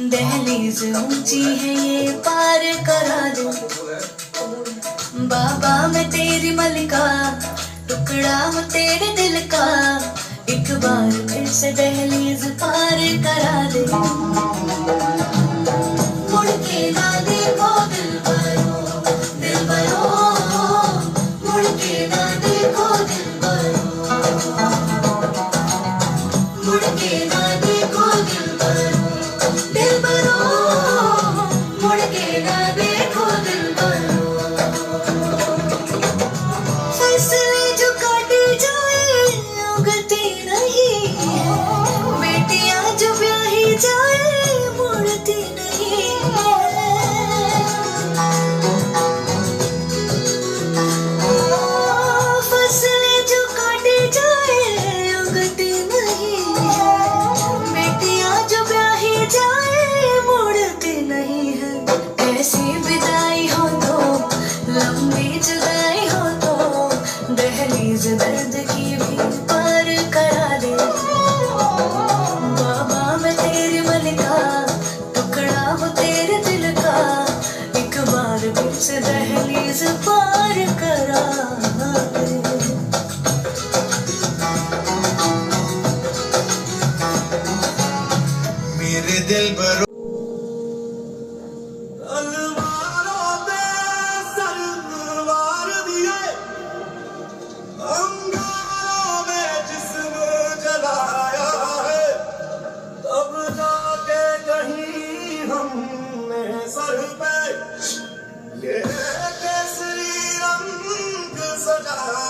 दहलीज ऊंची है ये पार करा दो। बाबा मैं तेरी मलिका टुकड़ा हूँ तेरे दिल का। एक बार फिर से दहलीज पार करा दे। ਕੇਸਰੀ ਰੰਗ ਸਜਾ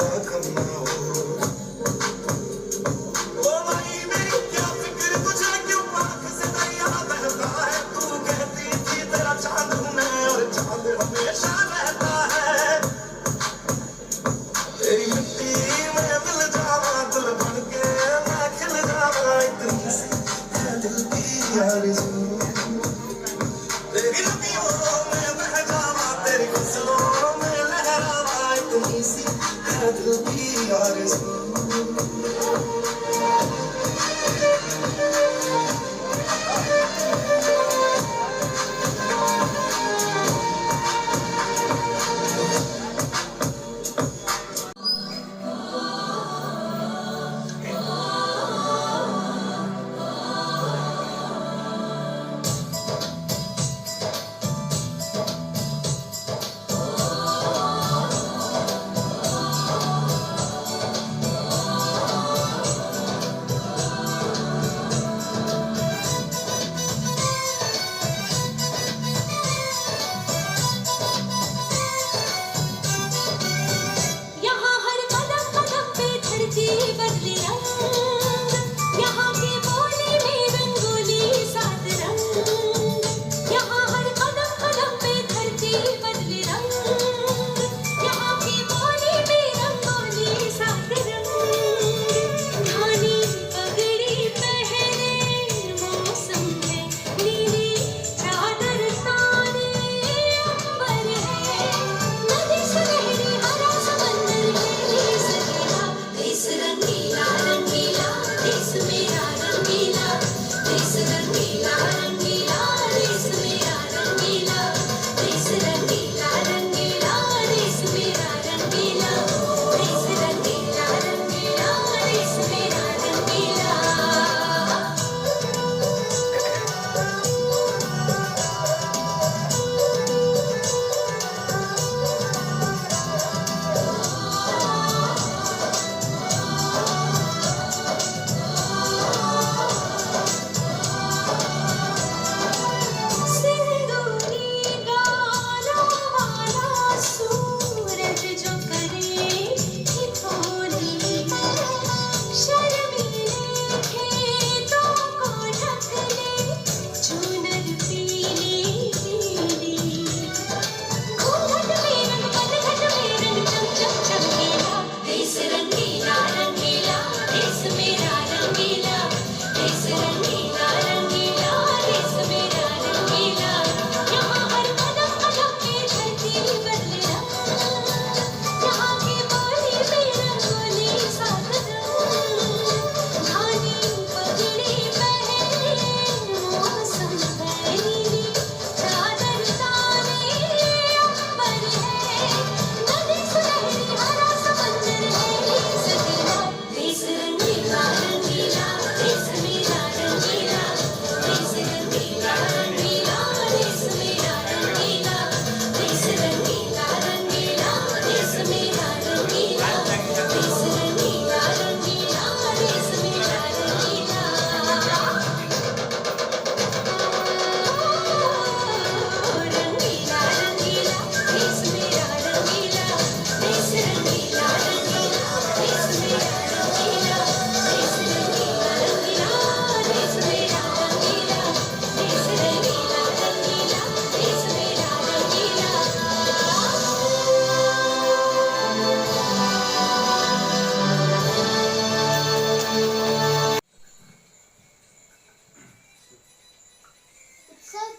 God is good.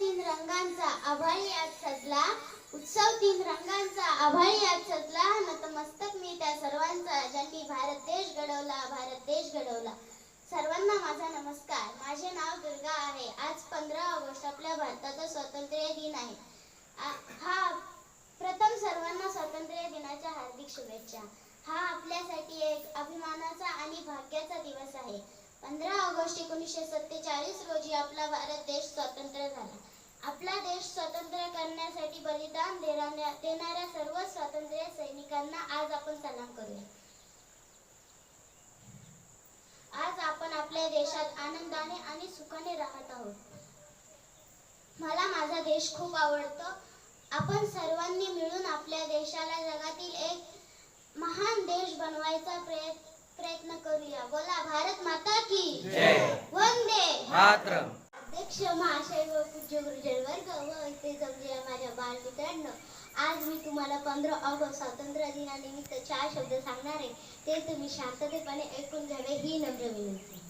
तीन रंगांचा आभाळी आज सजला. उत्सव तीन रंगांचा आभाळी आज सजला. नतमस्तक मी त्या सर्वांचा. ज्यांनी भारत देश घडवला भारत देश घडवला. सर्वांना माझा नमस्कार. माझे नाव दुर्गा आहे. आज पंधरा ऑगस्ट आपल्या भारताचा स्वातंत्र्य दिन आहे. हा प्रथम सर्वांना स्वातंत्र्य दिनाच्या हार्दिक शुभेच्छा. हा आपल्यासाठी एक अभिमानाचा आणि भाग्याचा दिवस आहे. पंधरा ऑगस्ट एकोणीसशे सत्तेचाळीस रोजी आपला भारत देश स्वतंत्र झाला. आपला देश स्वतंत्र करण्यासाठी बलिदान देणाऱ्या सर्व स्वातंत्र्य सैनिकांना आज आपण सलाम करूया. आज आपण आपल्या देशात आनंदाने आणि सुखाने राहत आहोत. मला माझा देश खूप आवडतो. आपण सर्वांनी मिळून आपल्या देशाला जगातील एक महान देश बनवायचा प्रयत्न प्रयत्न करूया. बोला भारत माता की वंदे. मातरम. अध्यक्ष महाशय व पूज्य गुरुजन वर्ग व इथे जमलेल्या माझ्या बालमित्रांनो आज मी तुम्हाला पंधरा ऑगस्ट स्वातंत्र्य दिनानिमित्त चार शब्द सांगणार आहे. ते तुम्ही शांततेपणे ऐकून घ्यावे ही नम्र विनंती.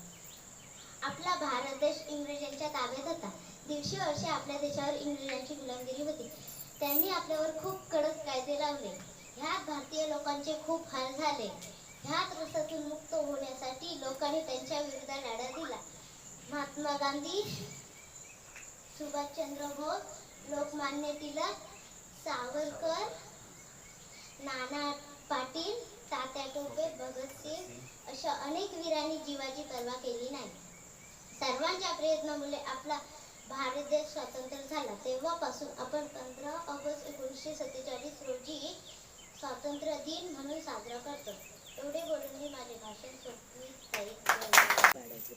आपला भारत देश इंग्रजांच्या ताब्यात होता. दीडशे वर्षे आपल्या देशावर इंग्रजांची गुलामगिरी होती. त्यांनी आपल्यावर खूप कडक कायदे लावले. ह्यात भारतीय लोकांचे खूप हाल झाले. ह्या त्रसातून मुक्त होण्यासाठी लोकांनी त्यांच्या विरुद्ध लढा दिला. महात्मा गांधी सुभाषचंद्र बोस लोकमान्य टिळक सावरकर नाना पाटील तात्या टोपे भगतसिंग अशा अनेक वीरांनी जीवाची पर्वा केली नाही. सर्वांच्या प्रयत्नामुळे आपला भारत देश स्वतंत्र झाला. तेव्हापासून आपण पंधरा ऑगस्ट एकोणीसशे सत्तेचाळीस रोजी स्वातंत्र्य दिन म्हणून साजरा करतो. एवढे बोलून मी माझे भाषण सोपवित करायचं